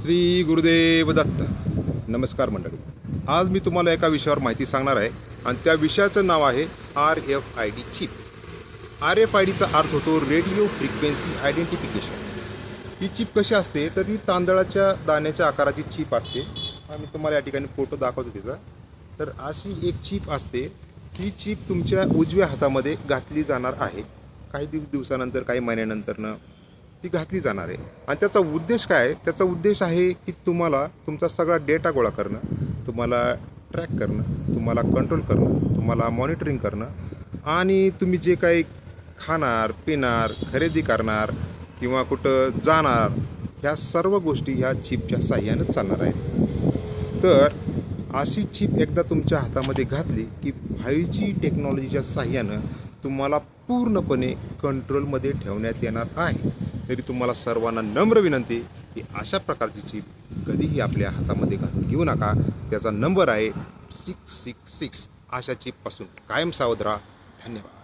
श्री गुरुदेव दत्त. नमस्कार मंडळी. आज मी तुम्हाला एका विषयावर माहिती सांगणार आहे आणि त्या विषयाचं नाव आहे R F I D chip. R F I डीचा अर्थ होतो रेडिओ फ्रिक्वेन्सी आयडेंटिफिकेशन. ही चिप कशी असते? तर ही तांदळाच्या दाण्याच्या आकाराची चिप असते. मी तुम्हाला या ठिकाणी फोटो दाखवतो तिचा तर अशी एक चिप असते. ही चिप तुमच्या उजव्या हातामध्ये घातली जाणार आहे. काही दिव दिवसानंतर काही महिन्यानंतरनं ती घातली जाणार आहे. आणि त्याचा उद्देश काय आहे? त्याचा उद्देश आहे की तुम्हाला तुमचा सगळा डेटा गोळा करणं तुम्हाला ट्रॅक करणं तुम्हाला कंट्रोल करणं तुम्हाला मॉनिटरिंग करणं आणि तुम्ही जे काही खाणार पिणार खरेदी करणार किंवा कुठं जाणार ह्या सर्व गोष्टी ह्या चिपच्या साह्यानं चालणार आहेत. तर अशी चिप एकदा तुमच्या हातामध्ये घातली की फाईव्ह जी टेक्नॉलॉजीच्या साह्यानं तुम्हाला पूर्णपणे कंट्रोलमध्ये ठेवण्यात येणार आहे. तरी तुम्हाला सर्वांना नम्र विनंती की अशा प्रकारची चीप कधीही आपल्या हातामध्ये घालून घेऊ नका. त्याचा नंबर आहे सिक्स सिक्स सिक्स अशा चीपपासून कायम सावध राहा. धन्यवाद.